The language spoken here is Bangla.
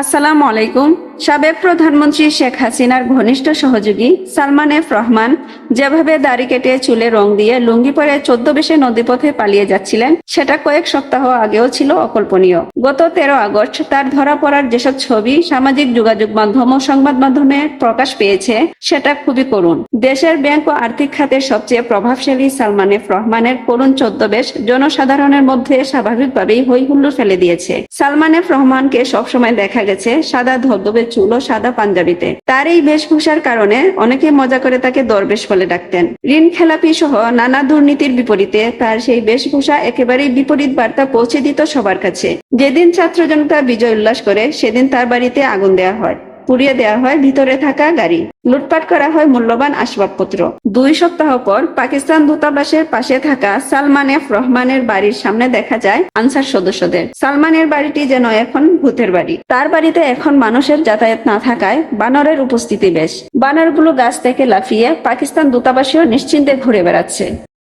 আসসালামু আলাইকুম। সাবেক প্রধানমন্ত্রী শেখ হাসিনার ঘনিষ্ঠ সহযোগী সালমান এফ রহমান যেভাবে দাড়ি কেটে চুলে রং দিয়ে লুঙ্গি পরে চোদ্দ বেশে নদীপথে পালিয়ে যাচ্ছিলেন, সেটা কয়েক সপ্তাহ আগেও ছিল অকল্পনীয়। গত তেরো আগস্ট তার ধরা পড়ার যেসব ছবি সামাজিক যোগাযোগ মাধ্যম ও সংবাদ মাধ্যমে প্রকাশ পেয়েছে, সেটা খুবই করুণ। দেশের ব্যাংক ও আর্থিক খাতের সবচেয়ে প্রভাবশালী সালমান এফ রহমানের করুণ চোদ্দবেশ জনসাধারণের মধ্যে স্বাভাবিকভাবেই হইহুল্লোড় ফেলে দিয়েছে। সালমান এফ রহমানকে সবসময় দেখা গেছে সাদা ধবধবে চুল ও সাদা পাঞ্জাবিতে। তার এই বেশভূষার কারণে অনেকে মজা করে তাকে দরবেশ বলে ডাকতেন। ঋণ খেলাপি সহ নানা দুর্নীতির বিপরীতে তার সেই বেশভূষা একেবারেই বিপরীত বার্তা পৌঁছে দিত সবার কাছে। যেদিন ছাত্র জনতা বিজয় উল্লাস করে, সেদিন তার বাড়িতে আগুন দেয়া হয়। পুড়িয়ে দেওয়া হয় ভিতরে থাকা গাড়ি। লুটপাট করা হয় মূল্যবান আসবাবপত্র। দুই সপ্তাহ পর পাকিস্তান দূতাবাসের পাশে থাকা সালমান এফ রহমানের বাড়ির সামনে দেখা যায় আনসার সদস্যদের। সালমানের বাড়িটি যেন এখন ভূতের বাড়ি। তার বাড়িতে এখন মানুষের যাতায়াত না থাকায় বানরের উপস্থিতি বেশ। বানরগুলো গাছ থেকে লাফিয়ে পাকিস্তান দূতাবাসেও নিশ্চিন্তে ঘুরে বেড়াচ্ছে।